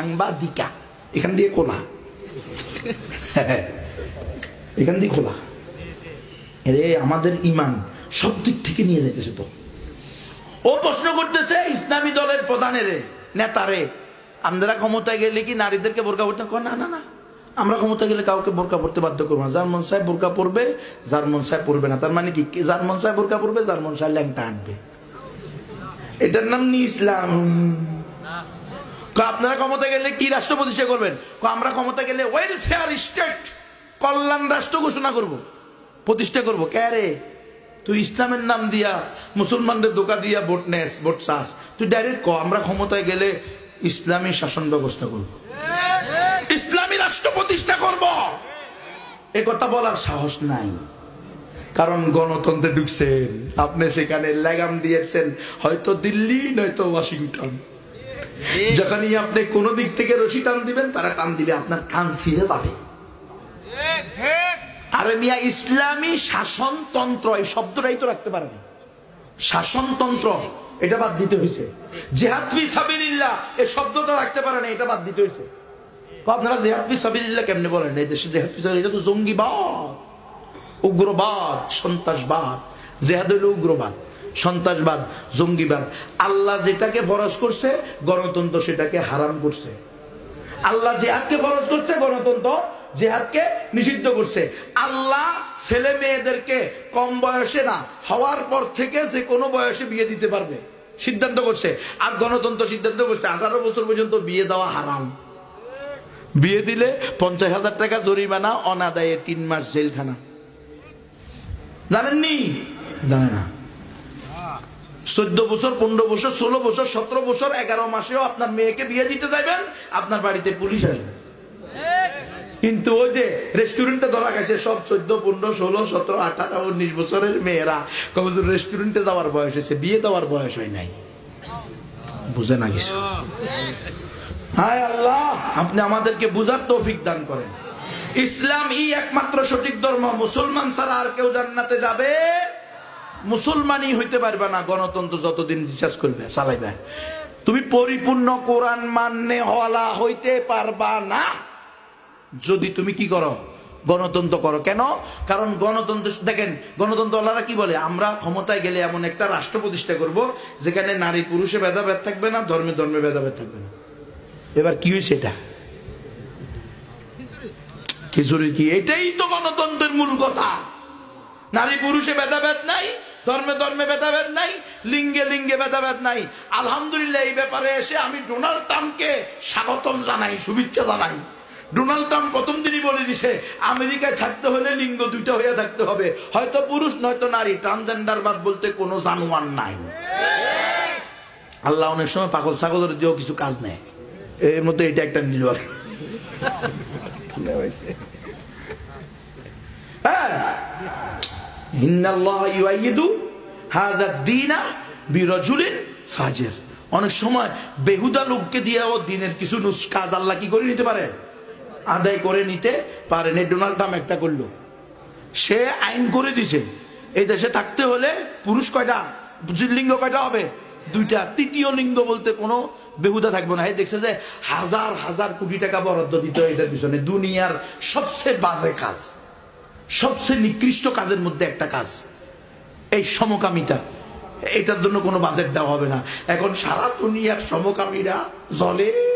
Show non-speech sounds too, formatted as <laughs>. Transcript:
সাংবাদিকা। এখান দিয়ে খোলা। <laughs> এখান দিয়ে খোলা। রে আমাদের ইমান সব দিক থেকে নিয়ে যাইতেছে তো। ও প্রশ্ন করতেছে ইসলামী দলের প্রধানের নেতারে আমরা ক্ষমতায় গেলে কি নারীদেরকে বোরকা পড়তে কয়, না না না। আমরা ক্ষমতা গেলে কাউকে বোরকা পড়তে বাধ্য করব না। যার মন সাহেব বোরকা পড়বে যার মন সাহেব পড়বে না। তার মানে কি? কে- যার মন সাহেব বোরকা পড়বে যার মন সাহেব ল্যাংটা আনবে। এটার নাম নি ইসলাম। আপনারা ক্ষমতা গেলে কি রাষ্ট্র প্রতিষ্ঠা করবেন? আমরা ক্ষমতা গেলে ওয়েলফেয়ার স্টেট কল্যাণ রাষ্ট্র ঘোষণা করব। প্রতিষ্ঠা করব। কে রে? তুই ইসলামের নাম দিয়া, মুসলমানদের দোকা দিয়া ভোট নেস, ভোট চাস। তুই ডাইরেক্ট ক, আমরা ক্ষমতায় গেলে ইসলামী শাসন ব্যবস্থা করব। ইসলামী রাষ্ট্র প্রতিষ্ঠা করব। এ কথা বলার সাহস নাই। কারণ গণতন্ত্রে ঢুকছেন। আপনি সেখানে লাগাম দিয়েছেন। হয়তো দিল্লি, নয়তো ওয়াশিংটন। যখনই আপনি কোনো দিক থেকে রশি টান দিবেন, তারা টান দিবে, আপনার কান ছিঁড়ে যাবে। আরে মিয়া, ইসলামী শাসনতন্ত্র, এই শব্দটাই তো রাখতে পারেনি। শাসনতন্ত্র, এটা বাদ দিতে হয়েছে। জেহাদ ফি সাবিলিল্লাহ, এই শব্দটা রাখতে পারে না এটা বাদ দিতে হয়েছে। আপনারা জেহাদ ফি সাবিলিল্লাহ কেমনে বলেন? এই দেশে জেহাদ ফি এটা তো জঙ্গিবাদ, উগ্রবাদ, সন্ত্রাসবাদ। জেহাদ হইল উগ্রবাদ। সন্ত্রাসবাদ, জঙ্গিবাদ। আল্লাহ যেটাকে ফরজ করছে, গণতন্ত্র সেটাকে হারাম করছে। আল্লাহ জেহাদকে ফরজ করছে, গণতন্ত্র জেহাদকে নিষিদ্ধ করছে। আল্লাহ ছেলে মেয়েদেরকে কম বয়সে না, হওয়ার পর থেকে যে কোনো বয়সে বিয়ে দিতে পারবে। সিদ্ধান্ত করছে। আর গণতন্ত্র সিদ্ধান্ত করছে, আঠারো বছর পর্যন্ত বিয়ে দেওয়া হারাম। বিয়ে দিলে পঞ্চাশ হাজার টাকা জরিমানা, অনাদায়ে তিন মাস জেলখানা। জানেননি? জানে না। চোদ্দ বছর, পনেরো বছর, ষোলো বছর, সতেরো বছর, এগারো মাসেও আপনার মেয়েকে বিয়ে দিতে যাবেন আপনার বাড়িতে পুলিশ আসবে। কিন্তু ওই যে রেস্টুরেন্টে ধরা গেছে সব চোদ্দ, পনেরো, ষোলো, সতেরো, আঠারো, উনিশ বছরের মেয়েরা। কবজুর রেস্টুরেন্টে যাওয়ার বয়স হয়েছে, বিয়ে দেওয়ার বয়স হয় নাই। বুঝে না কিছু? হায় আল্লাহ, আপনি আমাদেরকে বুঝার তৌফিক দান করেন। ইসলাম ই একমাত্র সঠিক ধর্ম, মুসলমান ছাড়া আর কেউ জান্নাতে যাবে মুসলমানই হইতে পারবে না, গণতন্ত্র যতদিন রিচার্জ করবে, চালাইবে। তুমি পরিপূর্ণ কোরআন মান্যে হওয়ালা হইতে পারবা না। যদি তুমি কি করো? গণতন্ত্র করো। কেন? কারণ গণতন্ত্র, দেখেন, গণতন্ত্রওয়ালারা কি বলে? আমরা ক্ষমতায় গেলে এমন একটা রাষ্ট্র প্রতিষ্ঠা করব, যেখানে নারী পুরুষে ভেদাভেদ থাকবে না, ধর্মে ধর্মে ভেদাভেদ থাকবে না। এবার কি হয়েছে এটা? খিচুড়ি কি? এটাই তো গণতন্ত্রের মূল কথা। নারী পুরুষে ভেদাভেদ নাই, ধর্মে ধর্মে ভেদাভেদ নাই, লিঙ্গে লিঙ্গে ভেদাভেদ নাই। আলহামদুলিল্লাহ, এই ব্যাপারে এসে আমি ডোনাল্ড ট্রাম্পকে স্বাগতম জানাই, শুভেচ্ছা জানাই। ডোনাল্ড ট্রাম্প প্রথম দিনই বলে দিছে, আমেরিকায় থাকতে হলে লিঙ্গ দুইটা হয়ে থাকতে হবে, হয়তো পুরুষ, নয়তো নারী, ট্রান্সজেন্ডার বাদ বলতে কোনো জানোয়ার নাই। আল্লাহ অনেক সময় পাগল ছাগলের দিয়েও কিছু কাজ নেয়। এর মধ্যে এটা একটা নিল কি। হ্যাঁ ইন্নাল্লাহ ইউআইয়িদু হাযা দ্বীনা বিরাজুলিন ফাজির। অনেক সময় বেহুদা লোককে দিয়েও দিনের কিছু কাজ আল্লাহ কি করে নিতে পারে? আদায় করে নিতে পারেন এই ডোনাল্ড ট্রাম্প একটা করল। সে আইন করে দিছে এই দেশে থাকতে হলে পুরুষ কয়টা? লিঙ্গ কয়টা হবে? দুইটা। তৃতীয় লিঙ্গ বলতে কোনো বেহুদা থাকবে না। এই দেখছে যে হাজার হাজার কোটি টাকা বরাদ্দ দিতে হয় এটার পিছনে। দুনিয়ার সবচেয়ে বাজে কাজ। সবচেয়ে নিকৃষ্ট কাজের মধ্যে একটা কাজ। এই সমকামিতা। এটার জন্য কোনো বাজেট দেওয়া হবে না। এখন সারা দুনিয়ার সমকামীরা জলে